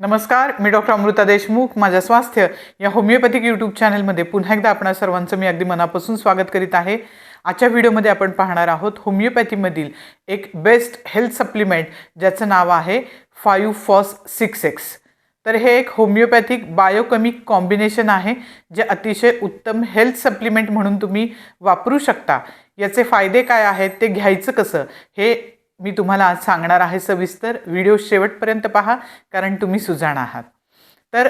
नमस्कार मी डॉक्टर अमृता देशमुख माझ्या स्वास्थ्य या होमिओपॅथिक यूट्यूब चॅनलमध्ये पुन्हा एकदा आपणा सर्वांचं मी अगदी मनापासून स्वागत करीत आहे. आजच्या व्हिडिओमध्ये आपण पाहणार आहोत होमिओपॅथीमधील एक बेस्ट हेल्थ सप्लिमेंट ज्याचं नाव आहे फायू फॉस सिक्स एक्स. तर हे एक होमिओपॅथिक बायोकेमिक कॉम्बिनेशन आहे जे अतिशय उत्तम हेल्थ सप्लिमेंट म्हणून तुम्ही वापरू शकता. याचे फायदे काय आहेत ते घ्यायचं कसं हे मी तुम्हाला आज सांगणार आहे सविस्तर. व्हिडिओ शेवटपर्यंत पहा कारण तुम्ही सुजाण आहात. तर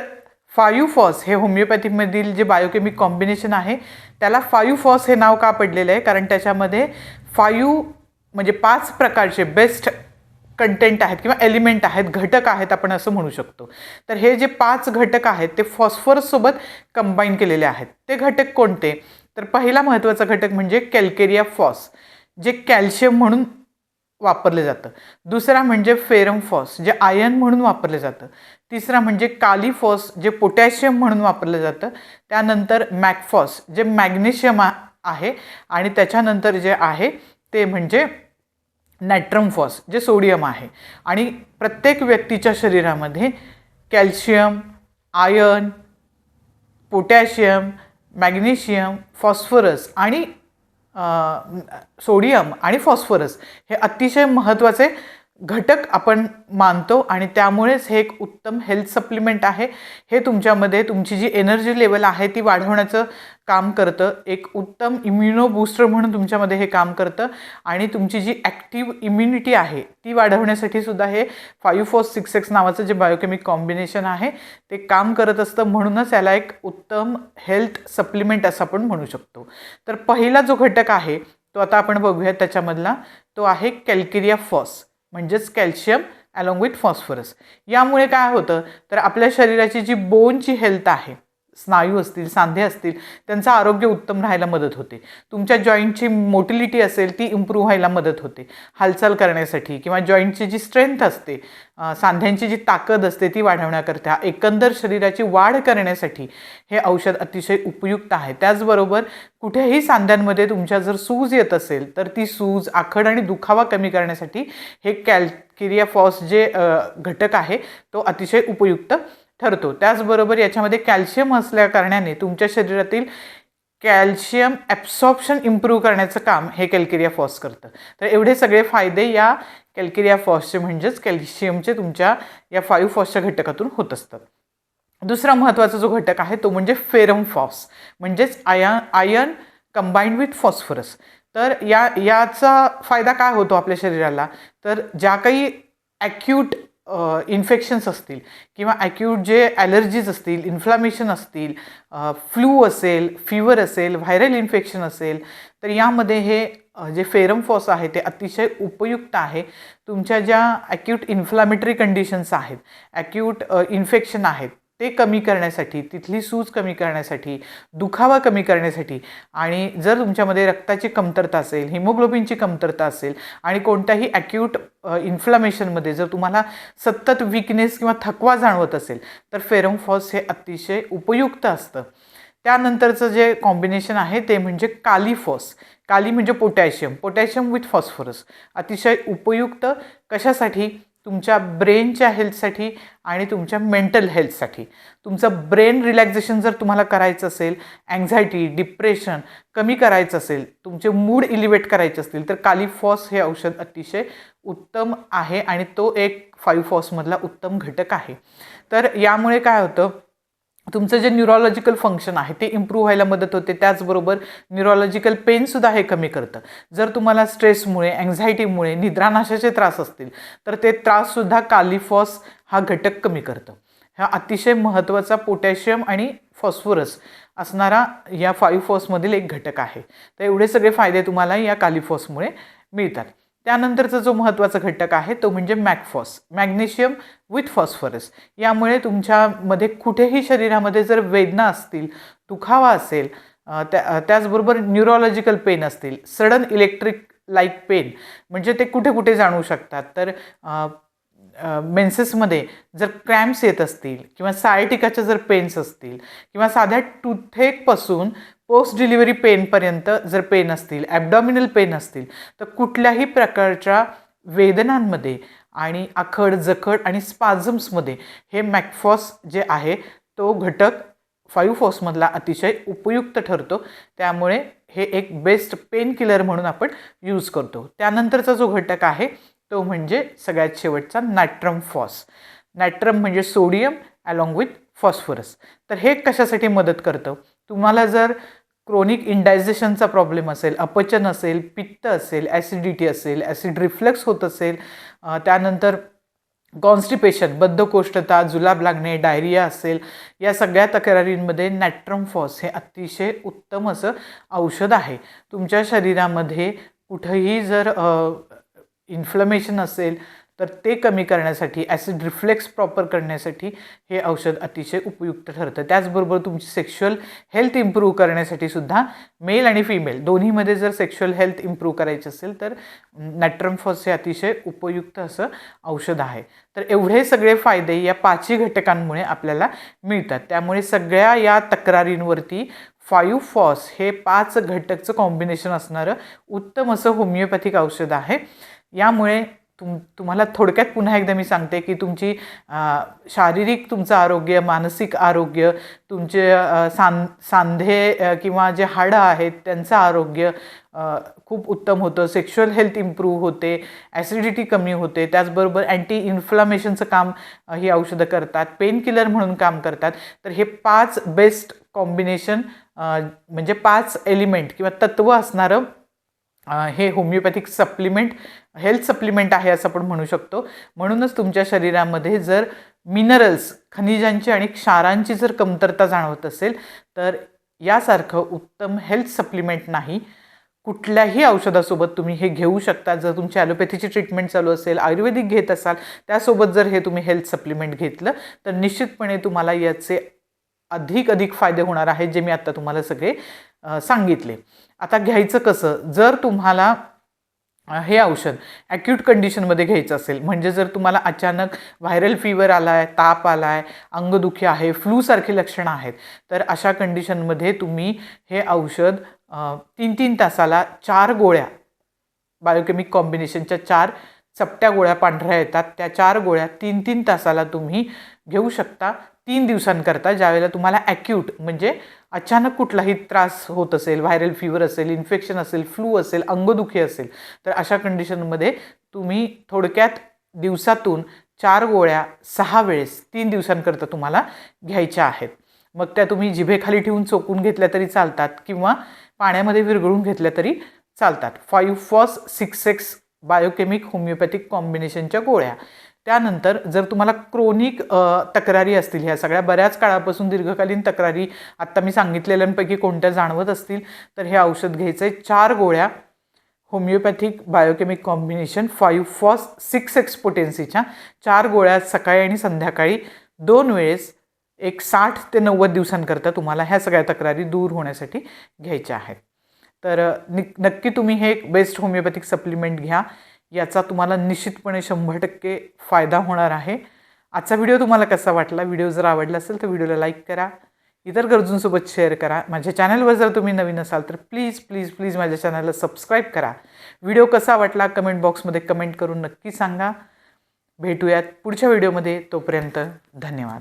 फायू फॉस हे होमिओपॅथीमधील जे बायोकेमिक कॉम्बिनेशन आहे त्याला फायू फॉस हे नाव का पडलेलं आहे? कारण त्याच्यामध्ये फायू म्हणजे पाच प्रकारचे बेस्ट कंटेंट आहेत किंवा एलिमेंट आहेत घटक आहेत आपण असं म्हणू शकतो. तर हे जे पाच घटक आहेत ते फॉस्फरससोबत कंबाईन केलेले आहेत. ते घटक कोणते? तर पहिला महत्त्वाचा घटक म्हणजे कॅल्केरिया फॉस जे कॅल्शियम म्हणून वापरलं जातं. दुसरा म्हणजे फेरम फॉस जे आयर्न म्हणून वापरलं जातं. तिसरा म्हणजे कालीफॉस जे पोटॅशियम म्हणून वापरलं जातं. त्यानंतर मॅकफॉस जे मॅग्नेशियम आहे. आणि त्याच्यानंतर जे आहे ते म्हणजे नॅट्रम फॉस जे सोडियम आहे. आणि प्रत्येक व्यक्तीच्या शरीरामध्ये calcium iron potassium magnesium phosphorus आणि सोडियम आणि फॉस्फरस हे अतिशय महत्त्वाचे घटक आपण मानतो आणि त्यामुळेच हे एक उत्तम हेल्थ सप्लिमेंट आहे. हे तुमच्यामध्ये तुमची जी एनर्जी लेवल आहे ती वाढवण्याचं काम करतं. एक उत्तम इम्युनो बूस्टर म्हणून तुमच्यामध्ये हे काम करतं. आणि तुमची जी ॲक्टिव्ह इम्युनिटी आहे ती वाढवण्यासाठी सुद्धा हे फायू फोर सिक्स एक्स नावाचं जे बायोकेमिक कॉम्बिनेशन आहे ते काम करत असतं. म्हणूनच याला एक उत्तम हेल्थ सप्लिमेंट असं आपण म्हणू शकतो. तर पहिला जो घटक आहे तो आता आपण बघूया त्याच्यामधला. तो आहे कॅल्किरिया फॉस म्हणजेच कॅल्शियम अलॉंग विथ फॉस्फरस यामुळे काय होतं? तर आपल्या शरीराची जी बोनची हेल्थ आहे स्नायू असतील सांधे असतील त्यांचं आरोग्य उत्तम राहायला मदत होते. तुमच्या जॉईंटची मोटिलिटी असेल ती इम्प्रूव्ह व्हायला मदत होते. हालचाल करण्यासाठी किंवा जॉईंटची जी स्ट्रेंथ असते सांध्यांची जी ताकद असते ती वाढवण्याकरता एकंदर शरीराची वाढ करण्यासाठी हे औषध अतिशय उपयुक्त आहे. त्याचबरोबर कुठेही सांध्यांमध्ये तुमच्या जर सूज येत असेल तर ती सूज आखड आणि दुखावा कमी करण्यासाठी हे कॅल्किरिया फॉस जे घटक आहे तो अतिशय उपयुक्त. ठरतो. त्याचबरोबर याच्यामध्ये कॅल्शियम असल्याकारणाने तुमच्या शरीरातील कॅल्शियम ॲब्सॉप्शन इम्प्रूव्ह करण्याचं काम हे कॅल्केरिया फॉस करतं. तर एवढे सगळे फायदे या कॅल्केरिया फॉसचे म्हणजेच कॅल्शियमचे तुमच्या या फायू फॉसच्या घटकातून होत असतात. दुसरा महत्त्वाचा जो घटक आहे तो म्हणजे फेरम फॉस म्हणजेच आया आयर्न कंबाईंड विथ फॉस्फरस तर या याचा फायदा काय होतो आपल्या शरीराला? तर ज्या काही ॲक्यूट इन्फेक्शन्स असतील किंवा ॲक्यूट जे ॲलर्जीज असतील इन्फ्लामेशन असतील फ्लू असेल फिवर असेल व्हायरल इन्फेक्शन असेल तर यामध्ये हे जे फेरम फॉस आहे ते अतिशय उपयुक्त आहे. तुमच्या ज्या ॲक्यूट इन्फ्लामेटरी कंडिशन्स आहेत ॲक्यूट इन्फेक्शन आहेत ते कमी करण्यासाठी तिथली सूज कमी करण्यासाठी दुखावा कमी करण्यासाठी आणि जर तुमच्यामध्ये रक्ताची कमतरता असेल हिमोग्लोबिनची कमतरता असेल आणि कोणत्याही ॲक्यूट इन्फ्लामेशनमध्ये जर तुम्हाला सतत विकनेस किंवा थकवा जाणवत असेल तर फेरमफॉस हे अतिशय उपयुक्त असतं. त्यानंतरचं जे कॉम्बिनेशन आहे ते म्हणजे कालीफॉस काली म्हणजे पोटॅशियम. पोटॅशियम विथ फॉस्फरस अतिशय उपयुक्त कशासाठी? तुमच्या ब्रेनच्या हेल्थसाठी आणि तुमच्या मेंटल हेल्थसाठी. तुमचं ब्रेन रिलॅक्झेशन जर तुम्हाला करायचं असेल अँझायटी डिप्रेशन कमी करायचं असेल तुमचे मूड इलिवेट करायचे असतील तर कालिफॉस हे औषध अतिशय उत्तम आहे आणि तो एक फाईव्ह फॉसमधला उत्तम घटक आहे. तर यामुळे काय होतं तुमचं जे न्यूरोलॉजिकल फंक्शन आहे ते इम्प्रूव्ह व्हायला मदत होते. त्याचबरोबर न्यूरोलॉजिकल पेनसुद्धा हे कमी करतं. जर तुम्हाला स्ट्रेसमुळे अँझायटीमुळे निद्रानाशाचे त्रास असतील तर ते त्राससुद्धा कालिफॉस हा घटक कमी करतं. हा अतिशय महत्त्वाचा पोटॅशियम आणि फॉस्फरस असणारा या फाईव्ह फॉसमधील एक घटक आहे. तर एवढे सगळे फायदे तुम्हाला या कालिफॉसमुळे मिळतात. त्यानंतरचा जो महत्त्वाचा घटक आहे तो म्हणजे मॅकफॉस मॅग्नेशियम विथ फॉस्फरस. यामुळे तुमच्यामध्ये कुठेही शरीरामध्ये जर वेदना असतील दुखावा असेल त्या त्याचबरोबर न्यूरोलॉजिकल पेन असतील सडन इलेक्ट्रिक लाईक पेन म्हणजे ते कुठे कुठे जाणवू शकतात. तर मेन्सेसमध्ये जर क्रॅम्प्स येत असतील किंवा सायटिकाच्या जर पेन्स असतील किंवा साध्या टूथेकपासून पोस्ट डिलिव्हरी पेनपर्यंत जर पेन असतील ॲबडॉमिनल पेन असतील तर कुठल्याही प्रकारच्या वेदनांमध्ये आणि आखड जखड आणि स्पाझम्समध्ये हे मॅकफॉस जे आहे तो घटक फाईव्ह फॉसमधला अतिशय उपयुक्त ठरतो. त्यामुळे हे एक बेस्ट पेन किलर म्हणून आपण यूज करतो. त्यानंतरचा जो घटक आहे तो म्हणजे सगळ्यात शेवटचा नॅट्रम फॉस. नॅट्रम म्हणजे सोडियम अलॉंग विथ फॉस्फरस तर हे कशासाठी मदत करतं? तुम्हाला जर क्रोनिक इंडायजेशनचा प्रॉब्लेम असेल अपचन असेल पित्त असेल ॲसिडिटी असेल ॲसिड रिफ्लेक्स होत असेल त्यानंतर कॉन्स्टिपेशन बद्धकोष्ठता जुलाब लागणे डायरिया असेल या सगळ्या तक्रारींमध्ये नॅट्रम फॉस हे अतिशय उत्तम असं औषध आहे. तुमच्या शरीरामध्ये कुठंही जर इन्फ्लमेशन असेल तर ते कमी करण्यासाठी ॲसिड रिफ्लेक्स प्रॉपर करण्यासाठी हे औषध अतिशय उपयुक्त ठरतं. त्याचबरोबर तुमची सेक्शुअल हेल्थ इम्प्रूव्ह करण्यासाठी सुद्धा मेल आणि फिमेल दोन्हीमध्ये जर सेक्शुअल हेल्थ इम्प्रूव्ह करायची असेल तर नॅट्रमफॉस हे अतिशय उपयुक्त असं औषध आहे. तर एवढे सगळे फायदे या पाचही घटकांमुळे आपल्याला मिळतात. त्यामुळे सगळ्या या तक्रारींवरती फायू फॉस हे पाच घटकचं कॉम्बिनेशन असणारं उत्तम असं होमिओपॅथिक औषध आहे. यामुळे तुम तुम्हाला थोडक्यात पुन्हा एकदा मी सांगते की तुमची शारीरिक तुमचं आरोग्य मानसिक आरोग्य तुमचे सांध सांधे किंवा जे हाडं आहेत त्यांचं आरोग्य खूप उत्तम होतं. सेक्शुअल हेल्थ इम्प्रूव्ह होते ॲसिडिटी कमी होते. त्याचबरोबर अँटी इन्फ्लामेशनचं काम ही औषधं करतात. पेन किलर म्हणून काम करतात. तर हे पाच बेस्ट कॉम्बिनेशन म्हणजे पाच एलिमेंट किंवा तत्त्व असणारं हे होमिओपॅथिक सप्लिमेंट हेल्थ सप्लिमेंट आहे असं आपण म्हणू शकतो. म्हणूनच तुमच्या शरीरामध्ये जर मिनरल्स खनिजांची आणि क्षारांची जर कमतरता जाणवत असेल तर यासारखं उत्तम हेल्थ सप्लिमेंट नाही. कुठल्याही औषधासोबत तुम्ही हे घेऊ शकता. जर तुमची ॲलोपॅथीची ट्रीटमेंट चालू असेल आयुर्वेदिक घेत असाल त्यासोबत जर हे तुम्ही हेल्थ सप्लिमेंट घेतलं तर निश्चितपणे तुम्हाला याचे अधिक अधिक फायदे होणार आहेत जे मी आत्ता तुम्हाला सगळे सांगितले. आता घ्यायचं कसं? जर तुम्हाला हे औषध ॲक्यूट कंडिशनमध्ये घ्यायचं असेल म्हणजे जर तुम्हाला अचानक व्हायरल फीवर आला आहे ताप आला आहे अंगदुखी आहे फ्लूसारखी लक्षणं आहेत तर अशा कंडिशनमध्ये तुम्ही हे औषध तीन तीन तासाला चार गोळ्या बायोकेमिक कॉम्बिनेशनच्या चार चपट्या गोळ्या पांढऱ्या येतात त्या चार गोळ्या तीन तीन तासाला तुम्ही घेऊ शकता. तीन दिवसांकरता ज्यावेळेला तुम्हाला ॲक्यूट म्हणजे अचानक कुठलाही त्रास होत असेल व्हायरल फीवर असेल इन्फेक्शन असेल फ्लू असेल अंगदुखी असेल तर अशा कंडिशनमध्ये तुम्ही थोडक्यात दिवसातून चार गोळ्या सहा वेळेस तीन दिवसांकरता तुम्हाला घ्यायच्या आहेत. मग त्या तुम्ही जिभेखाली ठेवून चोकून घेतल्या तरी चालतात किंवा पाण्यामध्ये विरघळून घेतल्या तरी चालतात. Five phos six x biochemic homeopathic कॉम्बिनेशनच्या गोळ्या. त्यानंतर जर तुम्हाला क्रोनिक तक्रारी असतील ह्या सगळ्या बऱ्याच काळापासून दीर्घकालीन तक्रारी आत्ता मी सांगितलेल्यांपैकी कोणत्या जाणवत असतील तर हे औषध घ्यायचं आहे चार गोळ्या homeopathic biochemic combination five phos six एक्सपोटेन्सीच्या चार गोळ्या सकाळी आणि संध्याकाळी. दोन वेळेस एक साठ ते नव्वद दिवसांकरता तुम्हाला ह्या सगळ्या तक्रारी दूर होण्यासाठी घ्यायच्या आहेत. तर नक्की तुम्ही हे एक बेस्ट होमिओपॅथिक सप्लिमेंट घ्या. याचा तुम्हाला निश्चितपणे शंभर टक्के फायदा होणार आहे. आजचा व्हिडिओ तुम्हाला कसा वाटला व्हिडिओ जर आवडला असेल तर व्हिडिओला लाईक करा इतर गरजूंसोबत शेअर करा. माझ्या चॅनलवर जर तुम्ही नवीन असाल तर प्लीज प्लीज प्लीज माझ्या चॅनलला सबस्क्राईब करा. व्हिडिओ कसा वाटला कमेंट बॉक्समध्ये कमेंट करून नक्की सांगा. भेटूयात पुढच्या व्हिडिओमध्ये. तोपर्यंत धन्यवाद.